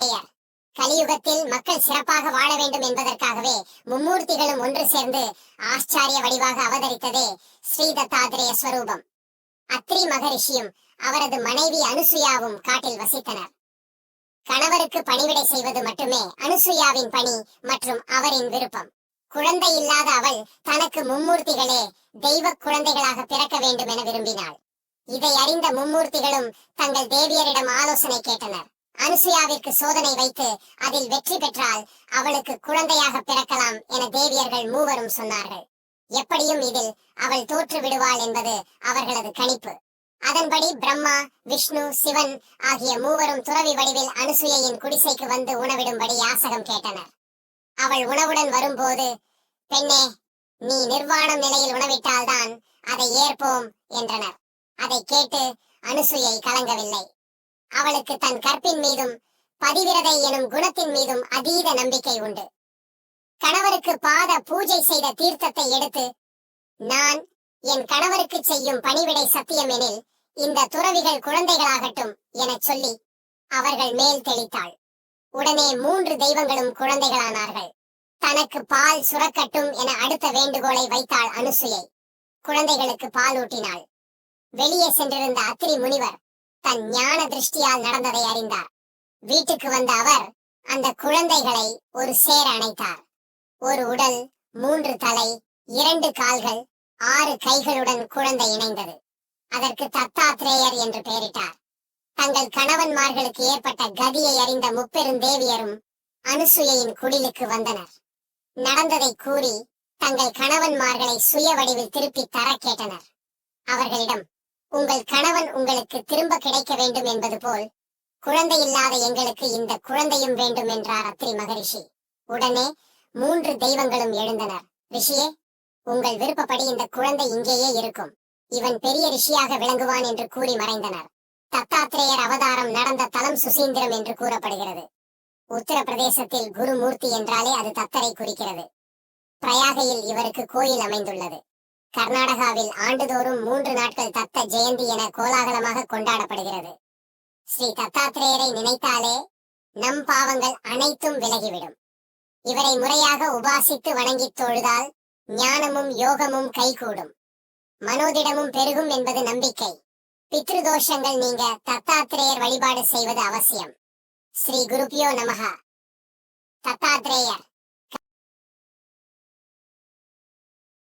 பெயர் கலியுகத்தில் மக்கள் சிறப்பாக வாழ வேண்டும் என்பதற்காகவே மும்மூர்த்திகளும் ஒன்று சேர்ந்து ஆச்சாரிய வடிவாக அவதரித்ததே ஸ்ரீ தத்தாத்திரேய ஸ்வரூபம். அத்ரி மகரிஷியும் அவரது மனைவி அனுசுயாவும் காட்டில் வசித்தனர். கணவருக்கு பணிவிடை செய்வது மட்டுமே அனுசுயாவின் பணி மற்றும் அவரின் விருப்பம். குழந்தை இல்லாத அவள் தனக்கு மும்மூர்த்திகளே தெய்வ குழந்தைகளாக பிறக்க வேண்டும் என விரும்பினாள். இதை அறிந்த மும்மூர்த்திகளும் தங்கள் தேவியரிடம் ஆலோசனை கேட்டனர். அனுசுயாவிற்கு சோதனை வைத்து அதில் வெற்றி பெற்றால் அவளுக்கு குழந்தையாக பிறக்கலாம் என தேவியர்கள் மூவரும் சொன்னார்கள். எப்படியும் இதில் அவள் தோற்று விடுவாள் என்பது அவர்களது கணிப்பு. அதன்படி பிரம்மா விஷ்ணு சிவன் ஆகிய மூவரும் துறவி வடிவில் அனுசுயையின் குடிசைக்கு வந்து உணவிடும்படி யாசகம் கேட்டனர். அவள் உணவுடன் வரும்போது பெண்ணே நீ நிர்வாணம் நிலையில் உணவிட்டால்தான் அதை ஏற்போம் என்றனர். அதை கேட்டு அனுசுயை கலங்கவில்லை. அவளுக்கு தன் கற்பின் மீதும் பதிவிரதை எனும் குணத்தின் மீதும் அதீத நம்பிக்கை உண்டு. கணவருக்கு பாத பூஜை செய்த தீர்த்தத்தை எடுத்து நான் என் கணவருக்கு செய்யும் பணிவிடை சத்தியம் எனில் இந்த துறவிகள் குழந்தைகளாகட்டும் எனச் சொல்லி அவர்கள் மேல் தெளித்தாள். உடனே மூன்று தெய்வங்களும் குழந்தைகளானார்கள். தனக்கு பால் சுரக்கட்டும் என அடுத்த வேண்டுகோளை வைத்தாள் அனுசுயை. குழந்தைகளுக்கு பால் ஊட்டினாள் வெளியே சென்றிருந்த அத்திரி முனிவர் தன் ஞான திருஷ்டியால் நடந்ததை அறிந்தார். வீட்டுக்கு வந்த அவர் அந்த குழந்தைகளை ஒரு சேர அணைத்தார். ஒரு உடல் மூன்று தலை இரண்டு கால்கள் ஆறு கைகளுடன் குழந்தை இணைந்தது. அதற்கு தத்தாத்ரேயர் என்று பெயரிட்டார். தங்கள் கணவன்மார்களுக்கு ஏற்பட்ட கதியை அறிந்த முப்பெருந்தேவியரும் அனுசுயையின் குடிலுக்கு வந்தனர். நடந்ததை கூறி தங்கள் கணவன்மார்களை சுய வடிவில் திருப்பி தர கேட்டனர். அவர்களிடம் உங்கள் கணவன் உங்களுக்கு திரும்ப கிடைக்க வேண்டும் என்பது போல் குழந்தை இல்லாத எங்களுக்கு இந்த குழந்தையும் வேண்டும் என்றார் அத்திரி மகரிஷி. உடனே மூன்று தெய்வங்களும் எழுந்தனர். ரிஷியே உங்கள் விருப்பப்படி இந்த குழந்தை இங்கேயே இருக்கும். இவன் பெரிய ரிஷியாக விளங்குவான் என்று கூறி மறைந்தனர். தத்தாத்திரேயர் அவதாரம் நடந்த தலம் சுசீந்திரம் என்று கூறப்படுகிறது. உத்தரப்பிரதேசத்தில் குருமூர்த்தி என்றாலே அது தத்தரை குறிக்கிறது. பிரயாகையில் இவருக்கு கோயில் அமைந்துள்ளது. கர்நாடகாவில் ஆண்டுதோறும் மூன்று நாட்கள் தத்த ஜெயந்தி என கோலாகலமாக கொண்டாடப்படுகிறது. ஸ்ரீ தத்தாத்திரேயரை நினைத்தாலே நம் பாவங்கள் அனைத்தும் விலகிவிடும். இவரை முறையாக உபாசித்து வணங்கித் தொழுதால் ஞானமும் யோகமும் கைகூடும். மனோதிடமும் பெருகும் என்பது நம்பிக்கை. பித்ருதோஷங்கள் நீங்க தத்தாத்திரேயர் வழிபாடு செய்வது அவசியம். ஸ்ரீ குருபியோ நமகா தத்தாத்திரேயர்